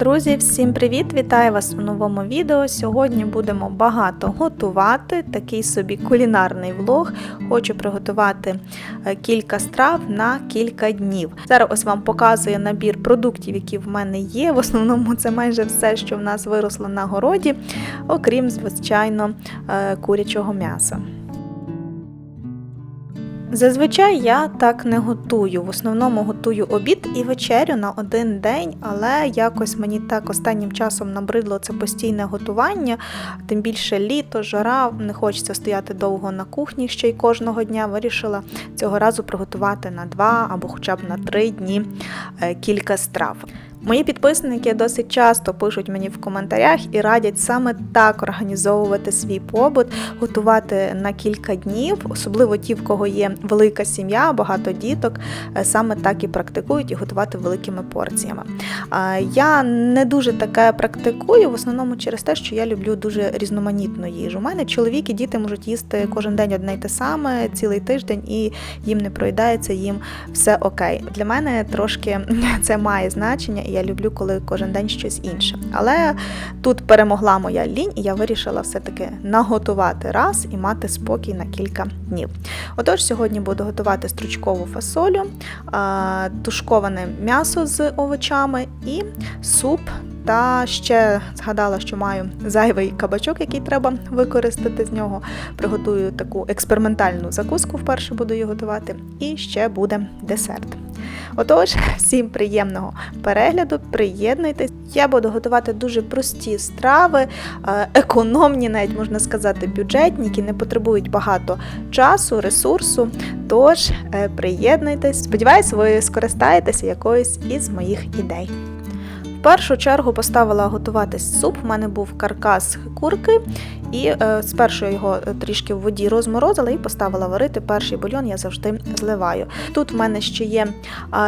Друзі, всім привіт! Вітаю вас у новому відео. Сьогодні будемо багато готувати, такий собі кулінарний влог. Хочу приготувати е, кілька страв на кілька днів. Зараз ось вам показую набір продуктів, які в мене є. В основному це майже все, що в нас виросло на городі, окрім, звичайно, е, курячого м'яса. Зазвичай я так не готую. В основному готую обід і вечерю на один день, але якось мені так останнім часом набридло це постійне готування, тим більше літо, жара, не хочеться стояти довго на кухні ще й кожного дня. Вирішила цього разу приготувати на два або хоча б на три дні е, кілька страв. Мої підписники досить часто пишуть мені в коментарях і радять саме так організовувати свій побут, готувати на кілька днів, особливо ті, в кого є велика сім'я, багато діток, е, саме так і практикують і готувати великими порціями. Я не дуже таке практикую, в основному через те, що я люблю дуже різноманітну їжу. У мене чоловік і діти можуть їсти кожен день одне й те саме, цілий тиждень, і їм не проїдається, їм все окей. Для мене трошки це має значення я люблю, коли кожен день щось інше. Але тут перемогла моя лінь, і я вирішила все-таки наготувати раз і мати спокій на кілька днів. Отож, сьогодні буду готувати стручкову фасолю, тушковане м'ясо з овочами і суп. Та ще згадала, що маю зайвий кабачок, який треба використати з нього. Приготую таку експериментальну закуску, вперше буду її готувати, і ще буде десерт. Отож, всім приємного перегляду, приєднуйтесь. Я буду готувати дуже прості страви, е, економні, навіть можна сказати, бюджетні, які не потребують багато часу, ресурсу. Тож, е, приєднуйтесь. Сподіваюсь, ви скористаєтеся якоюсь із моїх ідей. В першу чергу поставила готуватись суп. У мене був каркас курки, і е, спершу я його е, трішки в воді розморозила і поставила варити. Перший бульйон я завжди зливаю. Тут в мене ще є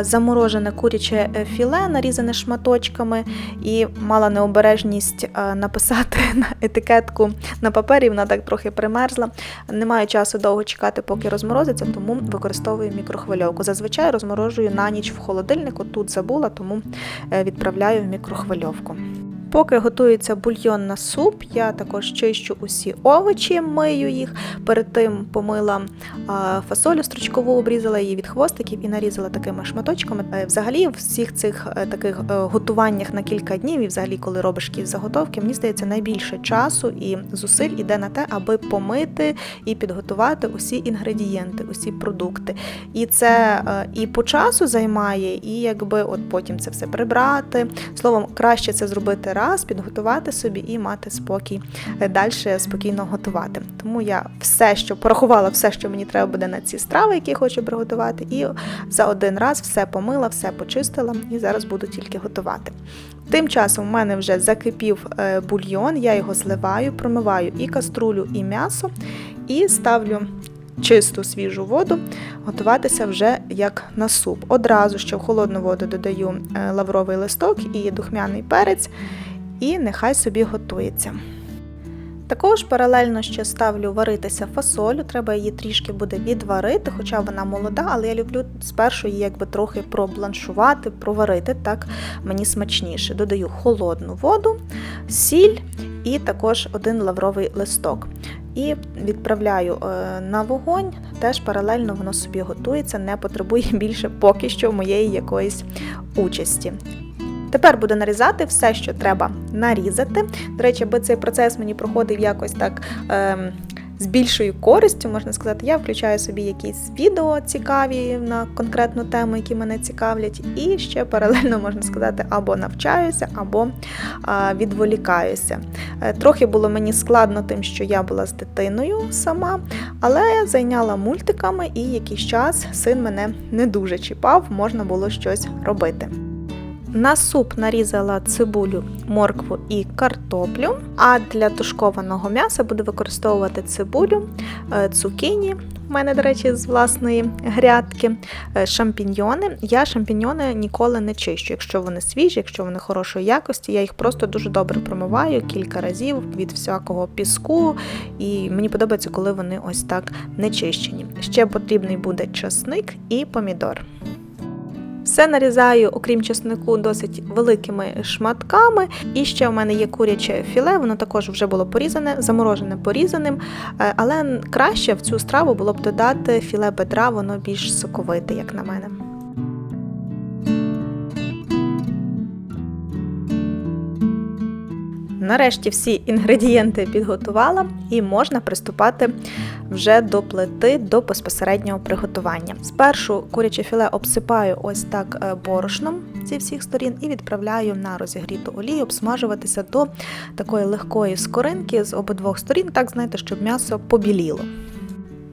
заморожене куряче е, філе, нарізане шматочками, і мала необережність написати на етикетку на папері, вона так трохи примерзла. Немає часу довго чекати, поки розморозиться, тому використовую мікрохвильовку. Зазвичай розморожую на ніч в холодильнику, тут забула, тому відправляю в мікрохвильовку. Поки готується бульйон на суп, я також чищу усі овочі, мию їх. Перед тим помила фасолю стручкову, обрізала її від хвостиків і нарізала такими шматочками. Е, взагалі, в всіх цих е, таких е, готуваннях на кілька днів, і взагалі, коли робиш якісь заготовки, мені здається, найбільше часу і зусиль іде на те, аби помити і підготувати усі інгредієнти, усі продукти. І це і по часу займає, і якби от потім це все прибрати. Словом, краще це зробити раз, підготувати собі і мати спокій е, далі спокійно готувати. Тому я все, що порахувала, все, що мені треба буде на ці страви, які хочу приготувати, і за один раз все помила, все почистила і зараз буду тільки готувати. Тим часом в мене вже закипів е, бульйон, я його зливаю, промиваю і каструлю, і м'ясо, і ставлю. Чисту свіжу воду готуватися вже як на суп. Одразу ще в холодну воду додаю е, лавровий листок і духмяний перець, і нехай собі готується. Також паралельно ще ставлю варитися фасолю, треба її трішки буде відварити, хоча вона молода, але я люблю спершу її якби трохи пробланшувати, проварити, так мені смачніше. Додаю холодну воду, сіль і також один лавровий листок. І відправляю е, на вогонь, теж паралельно воно собі готується, не потребує більше поки що моєї якоїсь участі. Тепер буду нарізати все, що треба нарізати. До речі, аби цей процес мені проходив якось так. Е з більшою користю, можна сказати, я включаю собі якісь відео цікаві на конкретну тему, які мене цікавлять, і ще паралельно можна сказати, або навчаюся, або відволікаюся. Е, трохи було мені складно тим, що я була з дитиною сама, але я зайняла мультиками, і якийсь час син мене не дуже чіпав, можна було щось робити. На суп нарізала цибулю, моркву і картоплю, а для тушкованого м'яса буду використовувати цибулю, е, цукіні, у мене, до речі, з власної грядки, е, шампіньйони. Я шампіньйони ніколи не чищу. Якщо вони свіжі, якщо вони хорошої якості, я їх просто дуже добре промиваю кілька разів від всякого піску, і мені подобається, коли вони ось так не чищені. Ще потрібний буде часник і помідор. Все нарізаю, окрім чеснику, досить великими шматками. І ще в мене є куряче філе, воно також вже було порізане, заморожене порізаним. Е, Але краще в цю страву було б додати філе бедра, воно більш соковите, як на мене. Нарешті всі інгредієнти підготувала і можна приступати вже до плити до безпосереднього приготування. Спершу куряче філе обсипаю ось так е, борошном зі всіх сторін і відправляю на розігріту олію обсмажуватися до такої легкої скоринки з обидвох сторін, так знаєте, щоб м'ясо побіліло.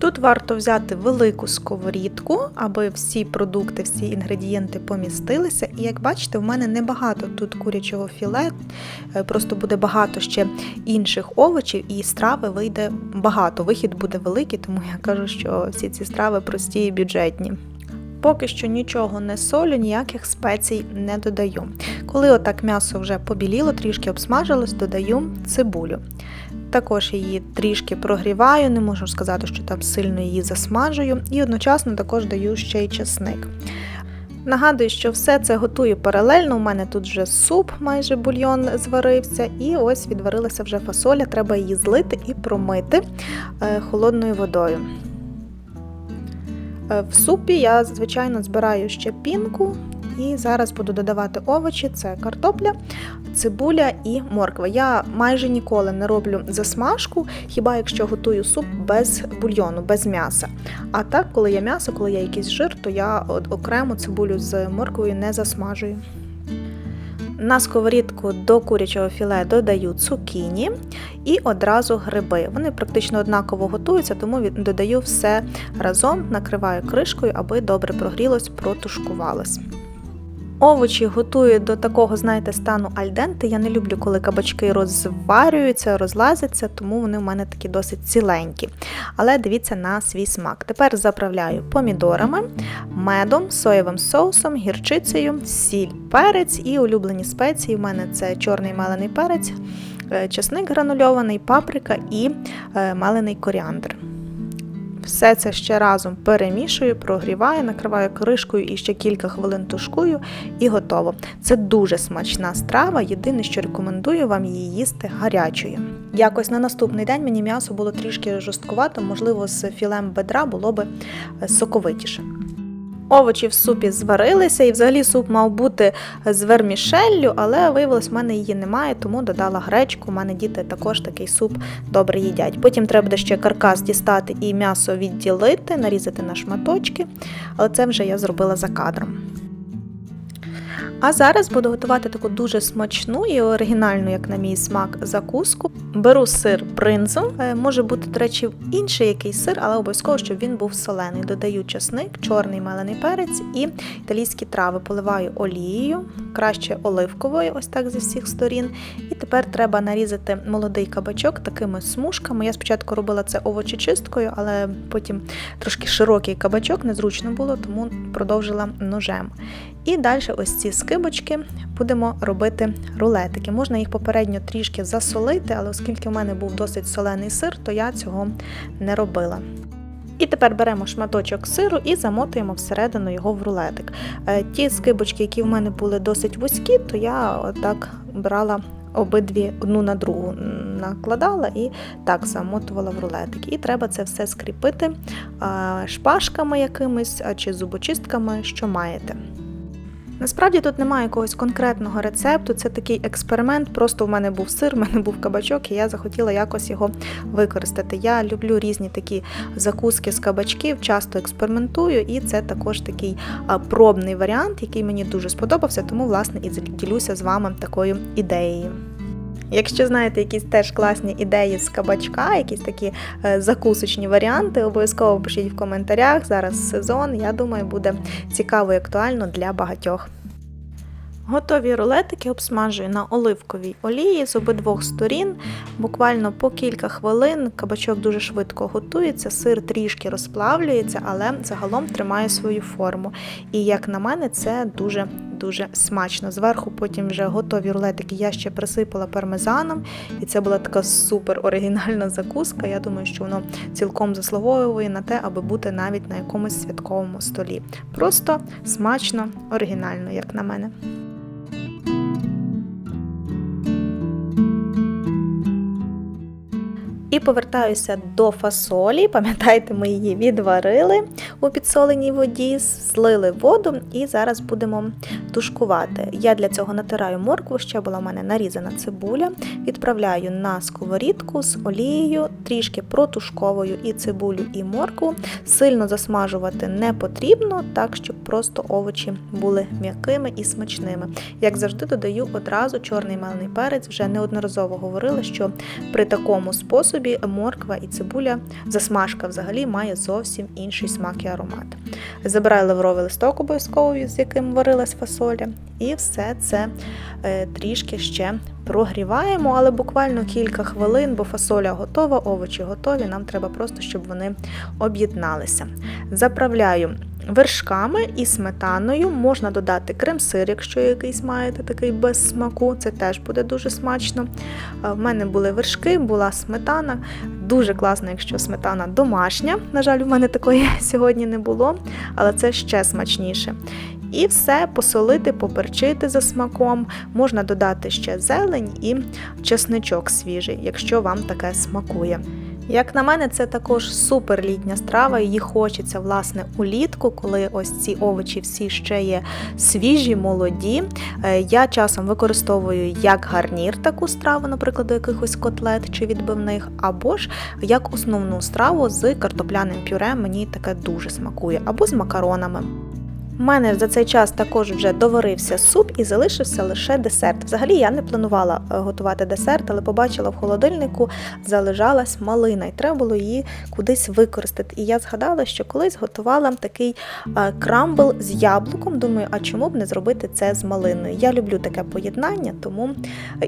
Тут варто взяти велику сковорідку, аби всі продукти, всі інгредієнти помістилися. І як бачите, в мене небагато тут курячого філе, е, просто буде багато ще інших овочів, і страви вийде багато. Вихід буде великий, тому я кажу, що всі ці страви прості і бюджетні. Поки що нічого не солю, ніяких спецій не додаю. Коли отак м'ясо вже побіліло, трішки обсмажилось, додаю цибулю. Також її трішки прогріваю, не можу сказати, що там сильно її засмажую, і одночасно також даю ще й чесник. Нагадую, що все це готую паралельно. У мене тут вже суп, майже бульйон зварився, і ось відварилася вже фасоля. Треба її злити і промити е, холодною водою. Е, В супі я, звичайно, збираю ще пінку, і зараз буду додавати овочі: це картопля, цибуля і морква. Я майже ніколи не роблю засмажку, хіба якщо готую суп без бульйону, без м'яса. А так, коли є м'ясо, коли є якийсь жир, то я окремо цибулю з морквою не засмажую. На сковорідку до курячого філе додаю цукіні і одразу гриби. Вони практично однаково готуються, тому додаю все разом, накриваю кришкою, аби добре прогрілось, протушкувалось. Овочі готую до такого, знаєте, стану альденти. Я не люблю, коли кабачки розварюються, розлазяться, тому вони в мене такі досить ціленькі. Але дивіться на свій смак. Тепер заправляю помідорами, медом, соєвим соусом, гірчицею, сіль, перець і улюблені спеції. У мене це чорний мелений перець, е, чесник гранульований, паприка і е, мелений коріандр. Все це ще разом перемішую, прогріваю, накриваю кришкою і ще кілька хвилин тушкую і готово. Це дуже смачна страва. Єдине, що рекомендую вам її їсти гарячою. Якось на наступний день мені м'ясо було трішки жорсткувато, можливо, з філем бедра було би е, соковитіше. Овочі в супі зварилися, і взагалі суп мав бути з вермішеллю, але виявилось, в мене її немає, тому додала гречку. У мене діти також такий суп добре їдять. Потім треба буде ще каркас дістати і м'ясо відділити, нарізати на шматочки, але це вже я зробила за кадром. А зараз буду готувати таку дуже смачну і оригінальну, як на мій смак, закуску. Беру сир бринзу, Е, може бути, до речі, інший якийсь сир, але обов'язково, щоб він був солений. Додаю чесник, чорний мелений перець і італійські трави. Поливаю олією, краще оливковою, ось так зі всіх сторін. Тепер треба нарізати молодий кабачок такими смужками. Я спочатку робила це овочечисткою, але потім трошки широкий кабачок, незручно було, тому продовжила ножем. І далі ось ці скибочки будемо робити рулетики. Можна їх попередньо трішки засолити, але оскільки в мене був досить солений сир, то я цього не робила. І тепер беремо шматочок сиру і замотуємо всередину його в рулетик. Е, Ті скибочки, які в мене були досить вузькі, то я отак брала обидві одну на другу накладала і так замотувала в рулетик. І треба це все скріпити шпажками якимись чи зубочистками, що маєте. Насправді тут немає якогось конкретного рецепту, це такий експеримент. Просто в мене був сир, в мене був кабачок, і я захотіла якось його використати. Я люблю різні такі закуски з кабачків, часто експериментую, і це також такий пробний варіант, який мені дуже сподобався, тому власне і ділюся з вами такою ідеєю. Якщо знаєте якісь теж класні ідеї з кабачка, якісь такі е, закусочні варіанти, обов'язково пишіть в коментарях. Зараз сезон, я думаю, буде цікаво і актуально для багатьох. Готові рулетики обсмажую на оливковій олії з обидвох сторін. Буквально по кілька хвилин кабачок дуже швидко готується, сир трішки розплавлюється, але загалом тримає свою форму. І як на мене, це дуже дуже смачно. Зверху потім вже готові рулетики я ще присипала пармезаном, і це була така супер оригінальна закуска. Я думаю, що воно цілком заслуговує на те, аби бути навіть на якомусь святковому столі. Просто смачно, оригінально, як на мене. І повертаюся до фасолі. Пам'ятаєте, ми її відварили у підсоленій воді, злили воду і зараз будемо тушкувати. Я для цього натираю моркву, ще була в мене нарізана цибуля. Відправляю на сковорідку з олією, трішки протушковую і цибулю, і моркву. Сильно засмажувати не потрібно, так щоб просто овочі були м'якими і смачними. Як завжди, додаю одразу чорний мелений перець. Вже неодноразово говорила, що при такому способі морква і цибуля, засмажка взагалі має зовсім інший смак і аромат. Забираю лавровий листок обов'язково, з яким варилась фасоля, і все це е, трішки ще прогріваємо, але буквально кілька хвилин, бо фасоля готова, овочі готові. Нам треба просто, щоб вони об'єдналися. Заправляю вершками і сметаною. Можна додати крем-сир, якщо якийсь маєте такий без смаку, це теж буде дуже смачно. В мене були вершки, була сметана. Дуже класно, якщо сметана домашня. На жаль, у мене такої сьогодні не було, але це ще смачніше. І все посолити, поперчити за смаком. Можна додати ще зелень і чесничок свіжий, якщо вам таке смакує. Як на мене, це також супер літня страва. Її хочеться власне улітку, коли ось ці овочі всі ще є свіжі, молоді. Е, Я часом використовую як гарнір таку страву, наприклад, до якихось котлет чи відбивних, або ж як основну страву з картопляним пюре. Мені таке дуже смакує, або з макаронами. У мене за цей час також вже доварився суп і залишився лише десерт. Взагалі я не планувала е, готувати десерт, але побачила в холодильнику залежалась малина, і треба було її кудись використати. І я згадала, що колись готувала такий е, крамбл з яблуком. Думаю, а чому б не зробити це з малиною? Я люблю таке поєднання, тому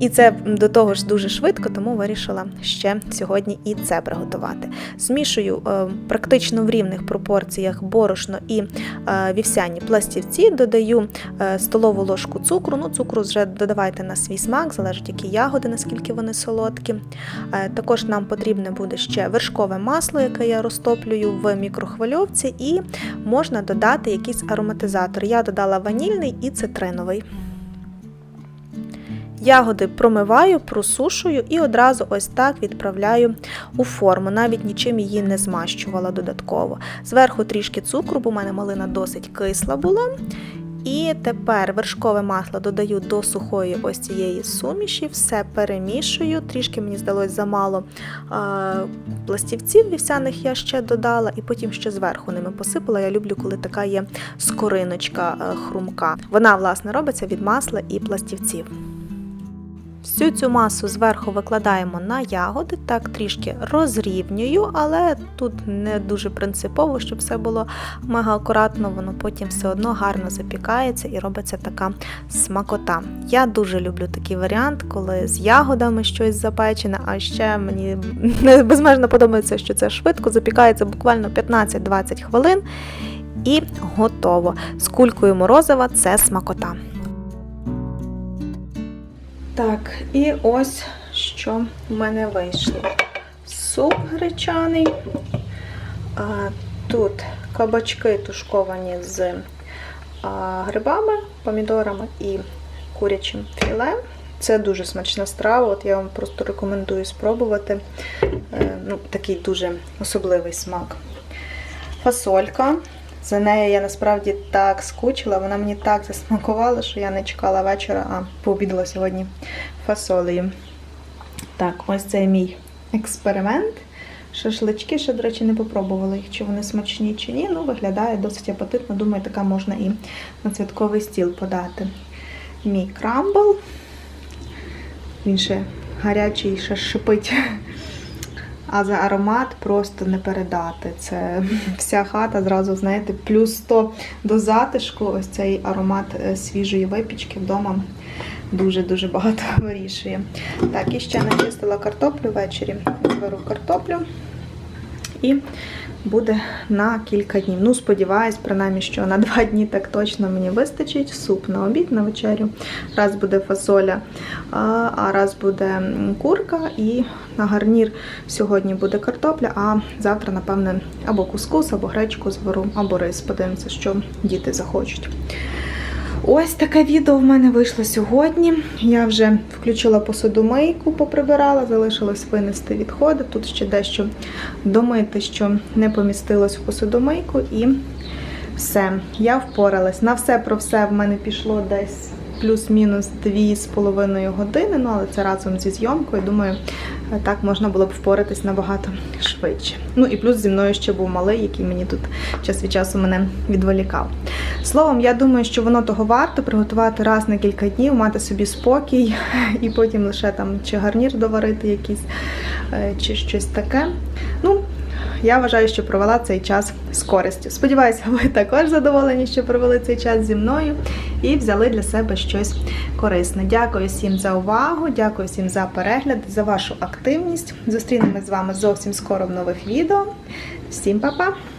і це до того ж дуже швидко, тому вирішила ще сьогодні і це приготувати. Змішую е, практично в рівних пропорціях борошно і е, вівсяні пластівці, додаю е, столову ложку цукру. Ну, цукру вже додавайте на свій смак, залежить які ягоди, наскільки вони солодкі. Е, Також нам потрібне буде ще вершкове масло, яке я розтоплюю в мікрохвильовці, і можна додати якийсь ароматизатор. Я додала ванільний і цитриновий. Ягоди промиваю, просушую і одразу ось так відправляю у форму. Навіть нічим її не змащувала додатково. Зверху трішки цукру, бо в мене малина досить кисла була. І тепер вершкове масло додаю до сухої ось цієї суміші, все перемішую. Трішки мені здалось замало е, пластівців вівсяних я ще додала, і потім ще зверху ними посипала. Я люблю, коли така є скориночка е, хрумка. Вона, власне, робиться від масла і пластівців. Всю цю масу зверху викладаємо на ягоди, так трішки розрівнюю, але тут не дуже принципово, щоб все було мега акуратно, воно потім все одно гарно запікається і робиться така смакота. Я дуже люблю такий варіант, коли з ягодами щось запечене, а ще мені безмежно подобається, що це швидко запікається буквально 15-20 хвилин і готово. З кулькою морозива це смакота. Так, і ось що в мене вийшло. Суп гречаний. Тут кабачки тушковані з грибами, помідорами і курячим філе. Це дуже смачна страва, от я вам просто рекомендую спробувати. Е, ну, Такий дуже особливий смак. Фасолька. За нею я насправді так скучила, вона мені так засмакувала, що я не чекала вечора, а пообідала сьогодні фасолею. Так, ось це мій експеримент. Шашлички, ще, до речі, не попробувала їх, чи вони смачні, чи ні. Ну, виглядає досить апетитно. Думаю, така можна і на святковий стіл подати. Мій крамбл. Він ще гарячий, ще шипить. А за аромат просто не передати. Це вся хата зразу, знаєте, плюс 100 до затишку. Ось цей аромат е, свіжої випічки вдома дуже-дуже багато вирішує. Так, і ще начистила картоплю ввечері. Беру картоплю і буде на кілька днів. Ну, сподіваюсь, принаймні, що на два дні так точно мені вистачить. Суп на обід, на вечерю. Раз буде фасоля, а раз буде курка, і на гарнір сьогодні буде картопля, а завтра, напевне, або кускус, або гречку звару, або рис. Подивимося, що діти захочуть. Ось таке відео в мене вийшло сьогодні. Я вже включила посудомийку, поприбирала, залишилось винести відходи. Тут ще дещо домити, що не помістилось в посудомийку, і все. Я впоралась. На все про все в мене пішло десь плюс-мінус 2,5 години, ну але це разом зі зйомкою. Думаю, так можна було б впоратись набагато швидше. Ну і плюс зі мною ще був малий, який мені тут час від часу мене відволікав. Словом, я думаю, що воно того варто приготувати раз на кілька днів, мати собі спокій, і потім лише там чи гарнір доварити якийсь, е, чи щось таке. Ну, я вважаю, що провела цей час з користю. Сподіваюся, ви також задоволені, що провели цей час зі мною і взяли для себе щось корисне. Дякую всім за увагу, дякую всім за перегляд, за вашу активність. Зустрінемось з вами зовсім скоро в нових відео. Всім па-па!